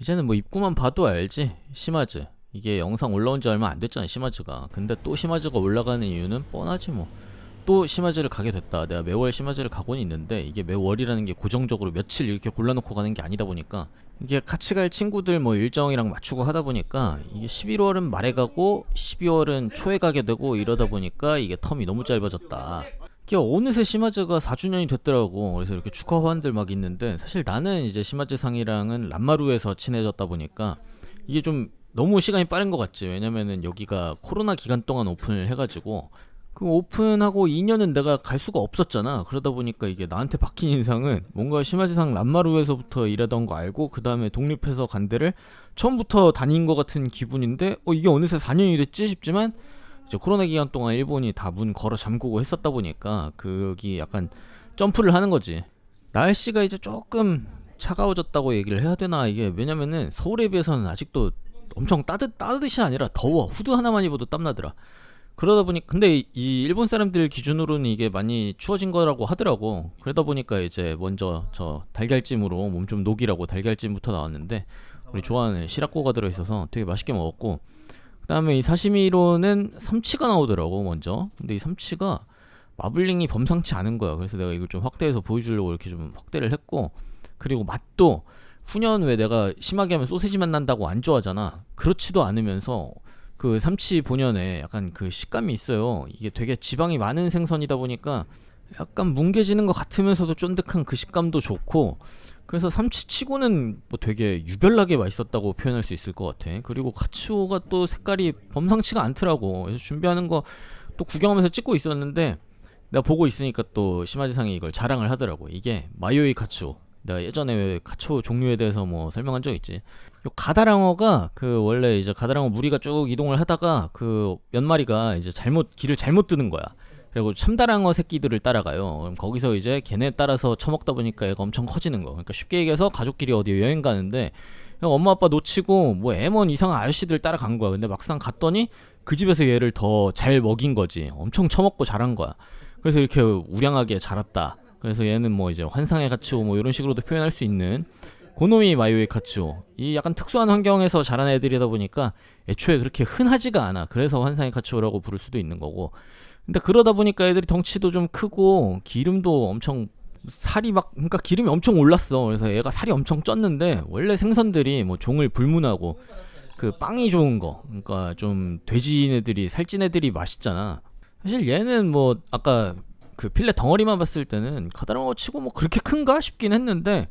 이제는 뭐 입구만 봐도 알지? 시마즈. 이게 영상 올라온 지 얼마 안 됐잖아 시마즈가. 근데 또 시마즈가 올라가는 이유는 뻔하지 뭐. 또 시마즈를 가게 됐다. 내가 매월 시마즈를 가고는 있는데 이게 매월이라는 게 고정적으로 며칠 이렇게 골라놓고 가는 게 아니다 보니까 이게 같이 갈 친구들 뭐 일정이랑 맞추고 하다 보니까 이게 11월은 말에 가고 12월은 초에 가게 되고 이러다 보니까 이게 텀이 너무 짧아졌다 이게 어느새 시마즈가 4주년이 됐더라고. 그래서 이렇게 축하 호환들 막 있는데 사실 나는 이제 시마즈 상이랑은 람마루에서 친해졌다 보니까 이게 좀 너무 시간이 빠른 것 같지. 왜냐면은 여기가 코로나 기간 동안 오픈을 해가지고 그 오픈하고 2년은 내가 갈 수가 없었잖아. 그러다 보니까 이게 나한테 박힌 인상은 뭔가 시마즈상 람마루에서부터 일하던 거 알고 그 다음에 독립해서 간 데를 처음부터 다닌 것 같은 기분인데 어 이게 어느새 4년이 됐지 싶지만 이제 코로나 기간 동안 일본이 다 문 걸어 잠그고 했었다 보니까 그기 약간 점프를 하는 거지. 날씨가 이제 조금 차가워졌다고 얘기를 해야 되나 이게 왜냐면은 서울에 비해서는 아직도 엄청 따뜻 따뜻이 아니라 더워 후드 하나만 입어도 땀나더라. 그러다 보니 근데 이- 이 일본 사람들 기준으로는 이게 많이 추워진 거라고 하더라고. 그러다 보니까 이제 먼저 저 달걀찜으로 몸 좀 녹이라고 달걀찜부터 나왔는데 우리 좋아하는 시라코가 들어 있어서 되게 맛있게 먹었고 그다음에 이 사시미로는 삼치가 나오더라고 먼저. 근데 이 삼치가 마블링이 범상치 않은 거야. 그래서 내가 이걸 좀 확대해서 보여주려고 이렇게 좀 확대를 했고 그리고 맛도 훈연 왜 내가 심하게 하면 소세지 맛 난다고 안 좋아하잖아. 그렇지도 않으면서 그 삼치 본연에 약간 그 식감이 있어요. 이게 되게 지방이 많은 생선이다 보니까 약간 뭉개지는 것 같으면서도 쫀득한 그 식감도 좋고 그래서 삼치치고는 뭐 되게 유별나게 맛있었다고 표현할 수 있을 것 같아. 그리고 카츠오가 또 색깔이 범상치가 않더라고. 그래서 준비하는 거 또 구경하면서 찍고 있었는데 내가 보고 있으니까 또 시마지상이 이걸 자랑을 하더라고. 이게 마요이 카츠오. 내가 예전에 왜 카츠오 종류에 대해서 뭐 설명한 적 있지. 요 가다랑어가 그 원래 이제 가다랑어 무리가 쭉 이동을 하다가 그몇 마리가 이제 잘못 길을 잘못 뜨는 거야. 그리고 참다랑어 새끼들을 따라가요. 그럼 거기서 이제 걔네 따라서 처먹다 보니까 얘가 엄청 커지는 거. 그러니까 쉽게 얘기해서 가족끼리 어디 여행 가는데 그냥 엄마 아빠 놓치고 뭐 M1 이상한 아저씨들 따라간 거야. 근데 막상 갔더니 그 집에서 얘를 더 잘 먹인 거지. 엄청 처먹고 자란 거야. 그래서 이렇게 우량하게 자랐다. 그래서 얘는 뭐 이제 환상의 가치오 뭐 이런 식으로도 표현할 수 있는 고노미 마요의 가치오. 이 약간 특수한 환경에서 자란 애들이다 보니까 애초에 그렇게 흔하지가 않아. 그래서 환상의 가치오라고 부를 수도 있는 거고. 근데 그러다 보니까 애들이 덩치도 좀 크고 기름도 엄청 살이 막 그러니까 기름이 엄청 올랐어. 그래서 얘가 살이 엄청 쪘는데 원래 생선들이 뭐 종을 불문하고 그 빵이 좋은 거. 그러니까 좀 돼지 애들이 살찐 애들이 맛있잖아. 사실 얘는 뭐 아까 그 필레 덩어리만 봤을 때는 가다랑어 치고 뭐 그렇게 큰가 싶긴 했는데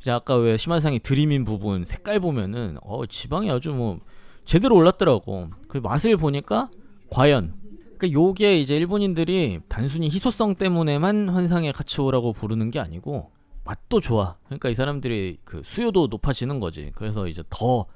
이제 아까 왜 심한상이 드림인 부분 색깔 보면은 어 지방이 아주 뭐 제대로 올랐더라고. 그 맛을 보니까 과연 그러니까 요게 이제 일본인들이 단순히 희소성 때문에만 환상의 카츠오라고 부르는 게 아니고 맛도 좋아. 그러니까 이 사람들이 그 수요도 높아지는 거지. 그래서 이제 더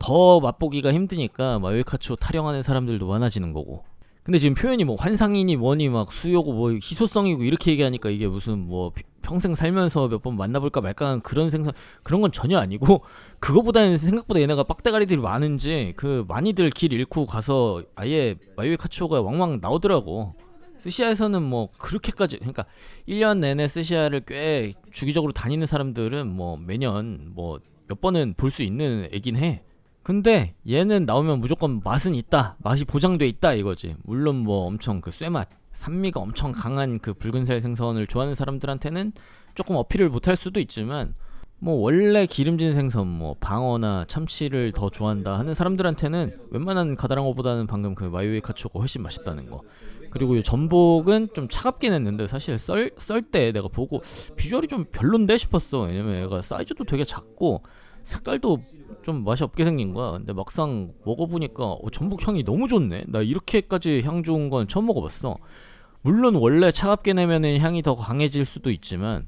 더 맛보기가 힘드니까 마요이 카츠오 타령하는 사람들도 많아지는 거고. 근데 지금 표현이 뭐 환상이니 뭐니 막 수요고 뭐 희소성이고 이렇게 얘기하니까 이게 무슨 뭐 피- 평생 살면서 몇 번 만나볼까 말까 한 그런 생선 그런 건 전혀 아니고 그거보다는 생각보다 얘네가 빡대가리들이 많은지 그 많이들 길 잃고 가서 아예 마요이 카츠오가 왕왕 나오더라고. 스시야에서는 뭐 그렇게까지 그러니까 1년 내내 스시야를 꽤 주기적으로 다니는 사람들은 뭐 매년 뭐 몇 번은 볼 수 있는 애긴 해. 근데 얘는 나오면 무조건 맛은 있다. 맛이 보장돼 있다 이거지. 물론 뭐 엄청 그 쇠맛, 산미가 엄청 강한 그 붉은살 생선을 좋아하는 사람들한테는 조금 어필을 못할 수도 있지만 뭐 원래 기름진 생선 뭐 방어나 참치를 더 좋아한다 하는 사람들한테는 웬만한 가다랑어보다는 방금 그 마요이 카츠오가 훨씬 맛있다는 거. 그리고 이 전복은 좀 차갑긴 했는데 사실 썰 썰 때 내가 보고 비주얼이 좀 별론데 싶었어. 왜냐면 얘가 사이즈도 되게 작고 색깔도 좀 맛이 없게 생긴 거야. 근데 막상 먹어보니까 어, 전복 향이 너무 좋네. 나 이렇게까지 향 좋은 건 처음 먹어봤어. 물론 원래 차갑게 내면은 향이 더 강해질 수도 있지만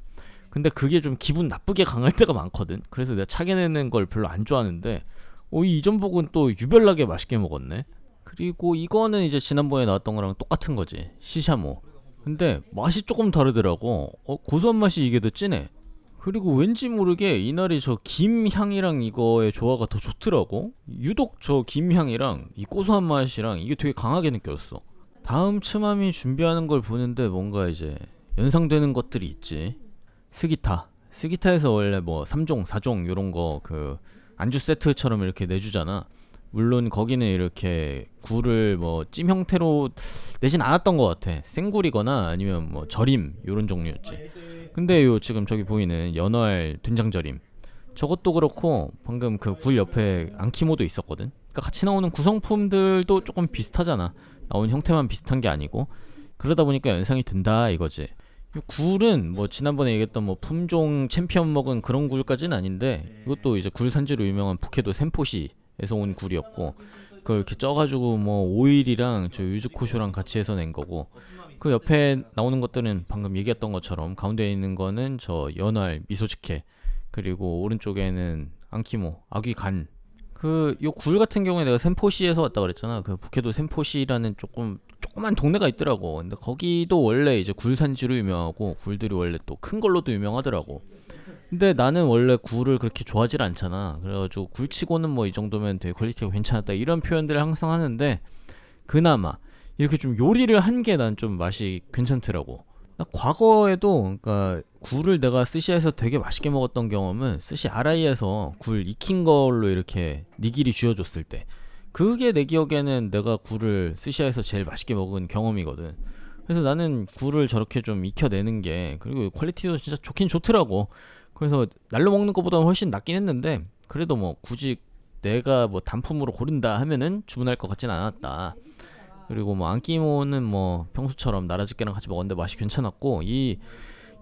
근데 그게 좀 기분 나쁘게 강할 때가 많거든. 그래서 내가 차게 내는 걸 별로 안 좋아하는데 어, 이 전복은 또 유별나게 맛있게 먹었네. 그리고 이거는 이제 지난번에 나왔던 거랑 똑같은 거지. 시샤모. 근데 맛이 조금 다르더라고. 어, 고소한 맛이 이게 더 진해. 그리고 왠지 모르게 이날이 저 김 향이랑 이거의 조화가 더 좋더라고. 유독 저 김 향이랑 이 고소한 맛이랑 이게 되게 강하게 느껴졌어. 다음 츠마미 준비하는 걸 보는데 뭔가 이제 연상되는 것들이 있지. 스기타. 스기타에서 원래 뭐 3종, 4종 요런 거 그 안주 세트처럼 이렇게 내주잖아. 물론 거기는 이렇게 굴을 뭐 찜 형태로 내진 않았던 것 같아. 생굴이거나 아니면 뭐 절임 요런 종류였지. 근데 요 지금 저기 보이는 연어알 된장절임 저것도 그렇고 방금 그 굴 옆에 안키모도 있었거든. 그러니까 같이 나오는 구성품들도 조금 비슷하잖아. 나온 형태만 비슷한 게 아니고 그러다 보니까 연상이 든다 이거지. 이 굴은 뭐 지난번에 얘기했던 뭐 품종 챔피언 먹은 그런 굴까지는 아닌데 이것도 이제 굴 산지로 유명한 북해도 샘포시 에서 온 굴이었고 그걸 이렇게 쪄가지고 뭐 오일이랑 저 유즈코쇼랑 같이 해서 낸 거고 그 옆에 나오는 것들은 방금 얘기했던 것처럼 가운데 있는 거는 저 연알 미소치케 그리고 오른쪽에는 안키모 아귀 간. 그 요 굴 같은 경우에 내가 샘포시에서 왔다 그랬잖아. 그 북해도 샘포시라는 조금 조그만 동네가 있더라고. 근데 거기도 원래 이제 굴 산지로 유명하고 굴들이 원래 또 큰 걸로도 유명하더라고 근데 나는 원래 굴을 그렇게 좋아하질 않잖아. 그래가지고 굴치고는 뭐 이 정도면 되게 퀄리티가 괜찮았다 이런 표현들을 항상 하는데 그나마 이렇게 좀 요리를 한 게 난 좀 맛이 괜찮더라고. 나 과거에도 그러니까 굴을 내가 스시에서 되게 맛있게 먹었던 경험은 스시 아라이에서 굴 익힌 걸로 이렇게 니기리 쥐어줬을 때 그게 내 기억에는 내가 굴을 스시에서 제일 맛있게 먹은 경험이거든. 그래서 나는 굴을 저렇게 좀 익혀내는 게 그리고 퀄리티도 진짜 좋긴 좋더라고 그래서 날로 먹는 것보다는 훨씬 낫긴 했는데 그래도 뭐 굳이 내가 뭐 단품으로 고른다 하면은 주문할 것 같진 않았다. 그리고 뭐 안기모는 뭐 평소처럼 나라집게랑 같이 먹었는데 맛이 괜찮았고 이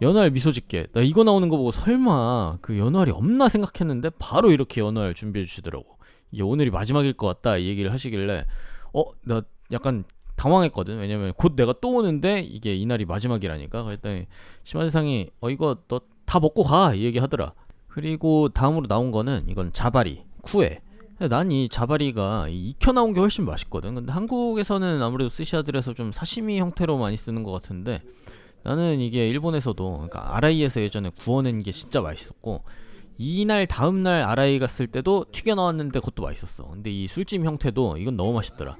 연어알 미소집게 나 이거 나오는 거 보고 설마 그 연어알이 없나 생각했는데 바로 이렇게 연어알 준비해 주시더라고. 이게 오늘이 마지막일 것 같다 이 얘기를 하시길래 어? 나 약간 당황했거든. 왜냐면 곧 내가 또 오는데 이게 이날이 마지막이라니까. 그랬더니 심화대상이 어 이거 너 다 먹고 가 이 얘기 하더라 그리고 다음으로 나온 거는 이건 자바리 쿠에 난 이 자바리가 이 익혀 나온 게 훨씬 맛있거든. 근데 한국에서는 아무래도 스시아들에서 좀 사시미 형태로 많이 쓰는 것 같은데 나는 이게 일본에서도 그러니까 아라이에서 예전에 구워낸 게 진짜 맛있었고 이날 다음 날 아라이 갔을 때도 튀겨 나왔는데 그것도 맛있었어. 근데 이 술찜 형태도 이건 너무 맛있더라.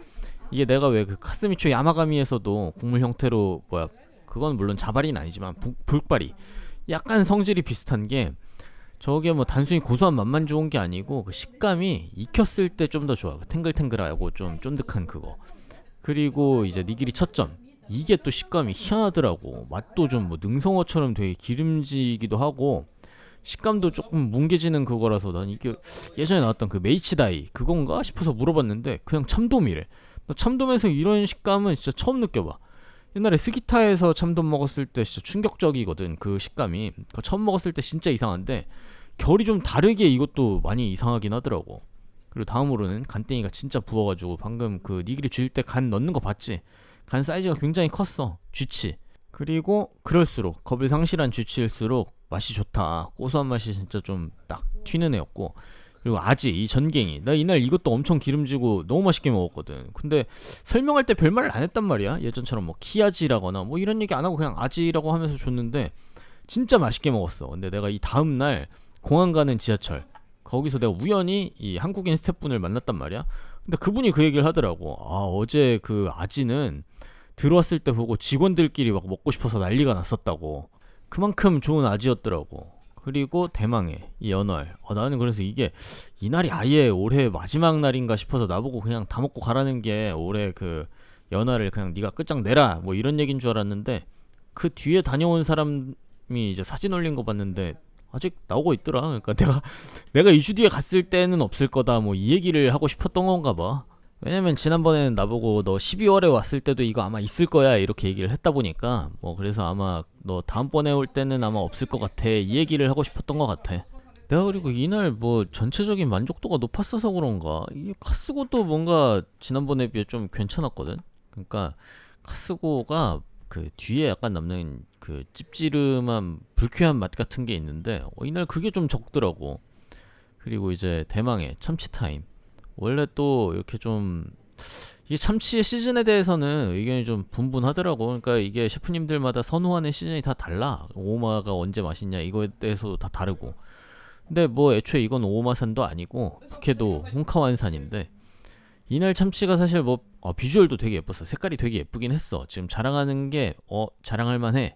이게 내가 왜 그 카스미초 야마가미에서도 국물 형태로 뭐야 그건 물론 자바리는 아니지만 부, 불바리 약간 성질이 비슷한 게 저게 뭐 단순히 고소한 맛만 좋은 게 아니고 그 식감이 익혔을 때 좀 더 좋아. 그 탱글탱글하고 좀 쫀득한 그거. 그리고 이제 니기리 첫점. 이게 또 식감이 희한하더라고. 맛도 좀 뭐 능성어처럼 되게 기름지기도 하고 식감도 조금 뭉개지는 그거라서 난 이게 예전에 나왔던 그 메이치다이 그건가 싶어서 물어봤는데 그냥 참돔이래. 나 참돔에서 이런 식감은 진짜 처음 느껴봐. 옛날에 스기타에서 참돔 먹었을 때 진짜 충격적이거든 그 식감이. 그 처음 먹었을 때 진짜 이상한데 결이 좀 다르게 이것도 많이 이상하긴 하더라고. 그리고 다음으로는 간땡이가 진짜 부어가지고 방금 그 니기리 줄 때 간 넣는 거 봤지? 간 사이즈가 굉장히 컸어. 쥐치. 그리고 그럴수록 겁을 상실한 쥐치일수록 맛이 좋다. 고소한 맛이 진짜 좀 딱 튀는 애였고. 그리고 아지 이 전갱이 나 이날 이것도 엄청 기름지고 너무 맛있게 먹었거든 근데 설명할 때 별말을 안 했단 말이야 예전처럼 뭐 키아지라거나 뭐 이런 얘기 안 하고 그냥 아지라고 하면서 줬는데 진짜 맛있게 먹었어 근데 내가 이 다음날 공항 가는 지하철 거기서 내가 우연히 이 한국인 스태프분을 만났단 말이야. 근데 그분이 그 얘기를 하더라고. 아 어제 그 아지는 들어왔을 때 보고 직원들끼리 막 먹고 싶어서 난리가 났었다고. 그만큼 좋은 아지였더라고. 그리고 대망의 이 연월. 어, 나는 그래서 이게 이날이 아예 올해 마지막 날인가 싶어서 나보고 그냥 다 먹고 가라는 게 올해 그 연화를 그냥 네가 끝장 내라 뭐 이런 얘기인 줄 알았는데 그 뒤에 다녀온 사람이 이제 사진 올린 거 봤는데 아직 나오고 있더라. 그러니까 내가 내가 2주 뒤에 갔을 때는 없을 거다. 뭐 이 얘기를 하고 싶었던 건가 봐. 왜냐면 지난번에는 나보고 너 12월에 왔을 때도 이거 아마 있을 거야 이렇게 얘기를 했다 보니까 뭐 그래서 아마 너 다음번에 올 때는 아마 없을 것 같아 이 얘기를 하고 싶었던 것 같아 내가 그리고 이날 뭐 전체적인 만족도가 높았어서 그런가 이 카스고도 뭔가 지난번에 비해 좀 괜찮았거든 그러니까 카스고가 그 뒤에 약간 남는 그 찝찝한 불쾌한 맛 같은 게 있는데 어, 이날 그게 좀 적더라고. 그리고 이제 대망의 참치 타임. 원래 또 이렇게 좀 이게 참치의 시즌에 대해서는 의견이 좀 분분하더라고. 그러니까 이게 셰프님들마다 선호하는 시즌이 다 달라. 오마가 언제 맛있냐 이거에 대해서도 다 다르고. 근데 뭐 애초에 이건 오마산도 아니고 북해도 홍카완산인데 이날 참치가 사실 뭐 어, 비주얼도 되게 예뻤어. 색깔이 되게 예쁘긴 했어. 지금 자랑하는 게 어 자랑할 만해.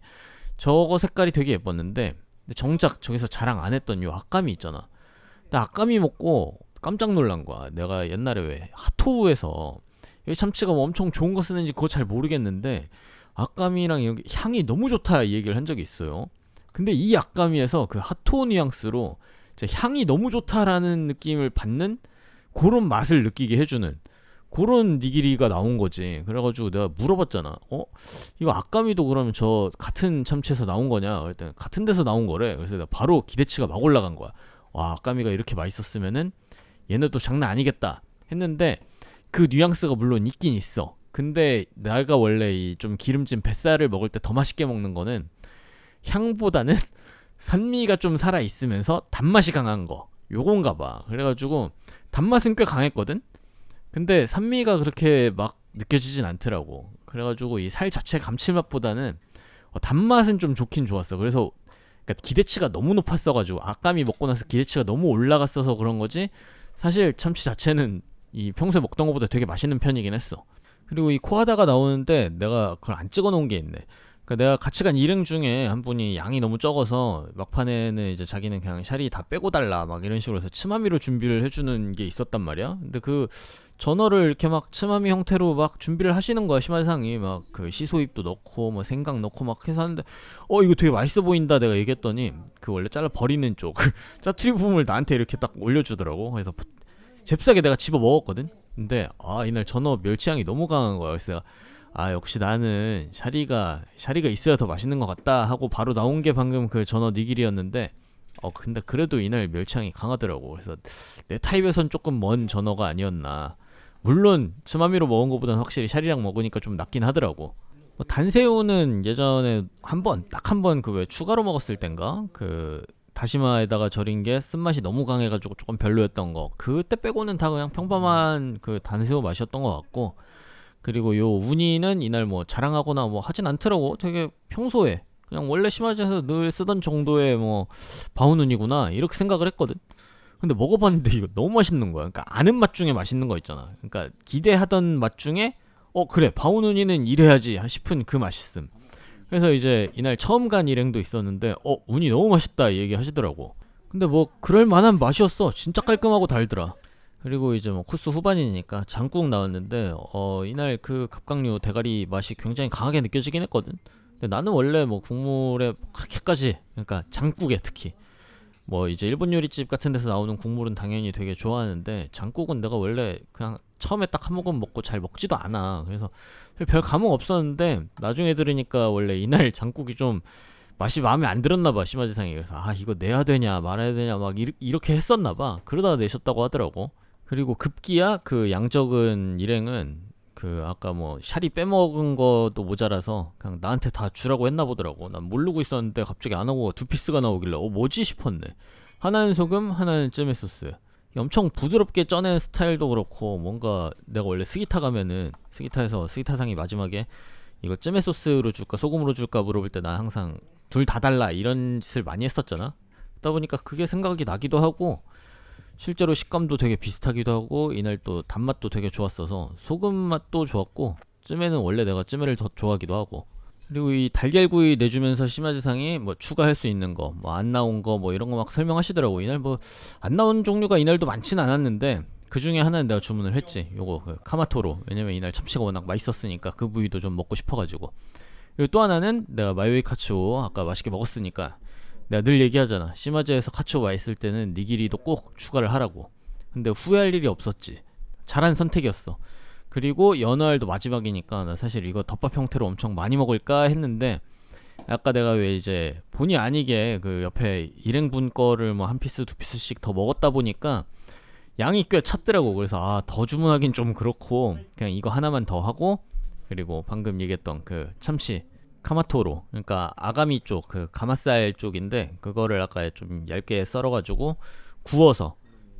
저거 색깔이 되게 예뻤는데 근데 정작 저기서 자랑 안 했던 요 악감이 있잖아. 나 아까미 먹고 깜짝 놀란 거야. 내가 옛날에 왜 핫토우에서 이 참치가 뭐 엄청 좋은 거 쓰는지 그거 잘 모르겠는데 아까미랑 이런 게 향이 너무 좋다 이 얘기를 한 적이 있어요. 근데 이 아까미에서 그 핫토우 뉘앙스로 향이 너무 좋다라는 느낌을 받는 그런 맛을 느끼게 해주는 그런 니기리가 나온 거지. 그래가지고 내가 물어봤잖아. 어? 이거 아까미도 그러면 저 같은 참치에서 나온 거냐? 그랬더니 같은 데서 나온 거래. 그래서 내가 바로 기대치가 막 올라간 거야. 와, 아까미가 이렇게 맛있었으면은 얘네도 장난 아니겠다 했는데 그 뉘앙스가 물론 있긴 있어. 근데 내가 원래 이 좀 기름진 뱃살을 먹을 때 더 맛있게 먹는 거는 향보다는 산미가 좀 살아 있으면서 단맛이 강한 거. 요건가 봐. 그래가지고 단맛은 꽤 강했거든. 근데 산미가 그렇게 막 느껴지진 않더라고. 그래가지고 이 살 자체 감칠맛보다는 어, 단맛은 좀 좋긴 좋았어. 그래서 그러니까 기대치가 너무 높았어가지고 아까미 먹고 나서 기대치가 너무 올라갔어서 그런 거지. 사실 참치 자체는 이 평소에 먹던 것보다 되게 맛있는 편이긴 했어. 그리고 이 코하다가 나오는데 내가 그걸 안 찍어 놓은 게 있네. 그러니까 내가 같이 간 일행 중에 한 분이 양이 너무 적어서 막판에는 이제 자기는 그냥 샤리 다 빼고 달라 막 이런 식으로 해서 치마미로 준비를 해주는 게 있었단 말이야. 근데 그 전어를 이렇게 막 치마미 형태로 막 준비를 하시는 거야 심화상이. 막 그 시소잎도 넣고 뭐 생강 넣고 막 해서 하는데 어 이거 되게 맛있어 보인다 내가 얘기했더니 그 원래 잘라 버리는 쪽그 짜투리 부분을 나한테 이렇게 딱 올려주더라고. 그래서 잽싸게 내가 집어 먹었거든? 근데 아 이날 전어 멸치향이 너무 강한 거야. 그래서 아 역시 나는 샤리가 샤리가 있어야 더 맛있는 것 같다 하고 바로 나온 게 방금 그 전어 니길이었는데 어 근데 그래도 이날 멸치향이 강하더라고. 그래서 내 타입에선 조금 먼 전어가 아니었나 물론 츠마미로 먹은 것보다는 확실히 샤리랑 먹으니까 좀 낫긴 하더라고. 뭐 단새우는 예전에 한 번 딱 한 번 그 왜 추가로 먹었을 땐가? 그 다시마에다가 절인 게 쓴맛이 너무 강해가지고 조금 별로였던 거. 그때 빼고는 다 그냥 평범한 그 단새우 맛이었던 것 같고. 그리고 요 우니는 이날 뭐 자랑하거나 뭐 하진 않더라고. 되게 평소에. 그냥 원래 심화제에서 늘 쓰던 정도의 뭐 바우눈이구나. 이렇게 생각을 했거든 근데 먹어봤는데 이거 너무 맛있는 거야. 그러니까 아는 맛 중에 맛있는 거 있잖아. 그러니까 기대하던 맛 중에 어 그래 바우눈이는 이래야지 싶은 그 맛있음. 그래서 이제 이날 처음 간 일행도 있었는데 어 운이 너무 맛있다 얘기 하시더라고. 근데 뭐 그럴 만한 맛이었어. 진짜 깔끔하고 달더라. 그리고 이제 뭐 코스 후반이니까 장국 나왔는데 어 이날 그 갑각류 대가리 맛이 굉장히 강하게 느껴지긴 했거든. 근데 나는 원래 뭐 국물에 그렇게까지 그러니까 장국에 특히 뭐 이제 일본 요리집 같은 데서 나오는 국물은 당연히 되게 좋아하는데 장국은 내가 원래 그냥 처음에 딱 한 모금 먹고 잘 먹지도 않아. 그래서 별 감흥 없었는데 나중에 들으니까 원래 이날 장국이 좀 맛이 마음에 안 들었나 봐 심화지상이 그래서 아 이거 내야 되냐 말아야 되냐 막 이 렇게 했었나 봐. 그러다가 내셨다고 하더라고. 그리고 급기야 그 양적은 일행은 그 아까 뭐 샤리 빼먹은 것도 모자라서 그냥 나한테 다 주라고 했나 보더라고. 난 모르고 있었는데 갑자기 안 하고 두 피스가 나오길래 어 뭐지 싶었네. 하나는 소금, 하나는 쯔메 소스. 엄청 부드럽게 쪄낸 스타일도 그렇고 뭔가 내가 원래 스기타 가면은 스기타에서 스기타상이 마지막에 이거 쯔메 소스로 줄까 소금으로 줄까 물어볼 때 난 항상 둘 다 달라 이런 짓을 많이 했었잖아. 그러다 보니까 그게 생각이 나기도 하고 실제로 식감도 되게 비슷하기도 하고 이날 또 단맛도 되게 좋았어서 소금 맛도 좋았고 찜에는 원래 내가 찜을 더 좋아하기도 하고. 그리고 이 달걀구이 내주면서 심야지상이 뭐 추가할 수 있는 거 뭐 안 나온 거 뭐 이런 거 막 설명하시더라고. 이날 뭐 안 나온 종류가 이날도 많지는 않았는데 그 중에 하나는 내가 주문을 했지. 요거 그 카마토로. 왜냐면 이날 참치가 워낙 맛있었으니까 그 부위도 좀 먹고 싶어가지고. 그리고 또 하나는 내가 마요이 카츠오 아까 맛있게 먹었으니까 내가 늘 얘기하잖아. 시마즈에서 카츠오 와 있을 때는 니기리도 꼭 추가를 하라고. 근데 후회할 일이 없었지. 잘한 선택이었어. 그리고 연어알도 마지막이니까 나 사실 이거 덮밥 형태로 엄청 많이 먹을까 했는데 아까 내가 왜 이제 본의 아니게 그 옆에 일행분 거를 뭐 한 피스 두 피스씩 더 먹었다 보니까 양이 꽤 찼더라고. 그래서 아 더 주문하긴 좀 그렇고 그냥 이거 하나만 더 하고 그리고 방금 얘기했던 그 참치 카마토로 그러니까 아가미 쪽 그 가마살 쪽인데 그거를 아까 좀 얇게 썰어가지고 구워서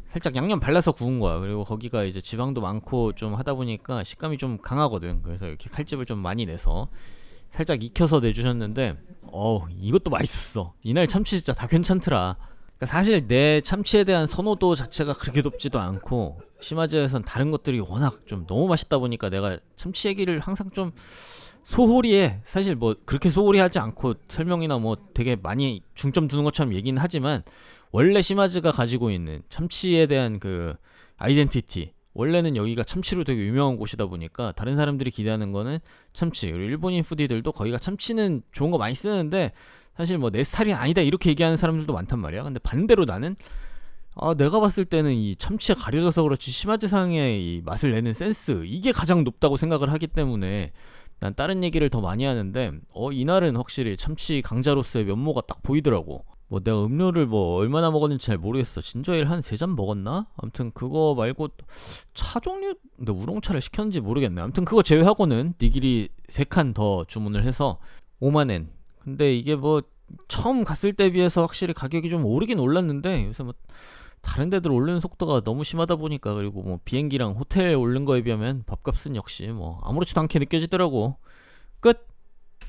살짝 양념 발라서 구운 거야. 그리고 거기가 이제 지방도 많고 좀 하다 보니까 식감이 좀 강하거든. 그래서 이렇게 칼집을 좀 많이 내서 살짝 익혀서 내주셨는데 어 이것도 맛있었어. 이날 참치 진짜 다 괜찮더라. 그러니까 사실 내 참치에 대한 선호도 자체가 그렇게 높지도 않고 심화제에선 다른 것들이 워낙 좀 너무 맛있다 보니까 내가 참치 얘기를 항상 좀 소홀히해 사실 뭐 그렇게 소홀히 하지 않고 설명이나 뭐 되게 많이 중점 두는 것처럼 얘기는 하지만 원래 시마즈가 가지고 있는 참치에 대한 그 아이덴티티 원래는 여기가 참치로 되게 유명한 곳이다 보니까 다른 사람들이 기대하는 거는 참치 그리고 일본인 푸디들도 거기가 참치는 좋은 거 많이 쓰는데 사실 뭐 내 스타일이 아니다 이렇게 얘기하는 사람들도 많단 말이야. 근데 반대로 나는 아 내가 봤을 때는 이 참치가 가려져서 그렇지 시마즈상의 이 맛을 내는 센스 이게 가장 높다고 생각을 하기 때문에 난 다른 얘기를 더 많이 하는데 어 이날은 확실히 참치 강자로서의 면모가 딱 보이더라고. 뭐 내가 음료를 뭐 얼마나 먹었는지 잘 모르겠어. 진저일 한 세 잔 먹었나? 아무튼 그거 말고 차 종류 근데 우롱차를 시켰는지 모르겠네. 아무튼 그거 제외하고는 니기리 세칸 더 주문을 해서 5만엔. 근데 이게 뭐 처음 갔을 때 비해서 확실히 가격이 좀 오르긴 올랐는데 요새 뭐 다른 데들 오르는 속도가 너무 심하다 보니까 그리고 뭐 비행기랑 호텔 오른 거에 비하면 밥값은 역시 뭐 아무렇지도 않게 느껴지더라고